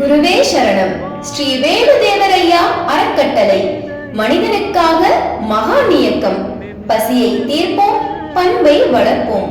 குருவே சரணம். ஸ்ரீ வேணுதேவரையா அறக்கட்டளை. மனிதனுக்காக மகான் இயக்கம் பசியை தீர்ப்போம் பண்பை வளர்ப்போம்.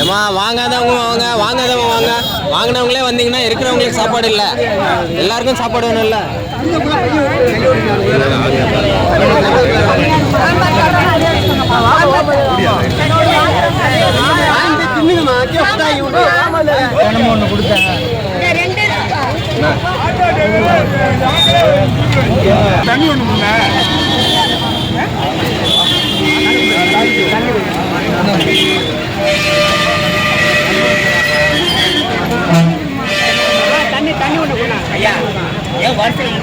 ஏம்மா வாங்காதவங்க வாங்க வாங்காதவங்க வாங்க. வாங்கினவங்களே வந்தீங்கன்னா இருக்கிறவங்களுக்கு சாப்பாடு இல்லை. எல்லாருக்கும் சாப்பாடு வேணும் இல்லை தினமும் ஒன்று கொடுத்தாங்க தண்ணி ஒன்று தண்ணி தண்ணி ஒன்று ஐயா. ஏன் வருஷம்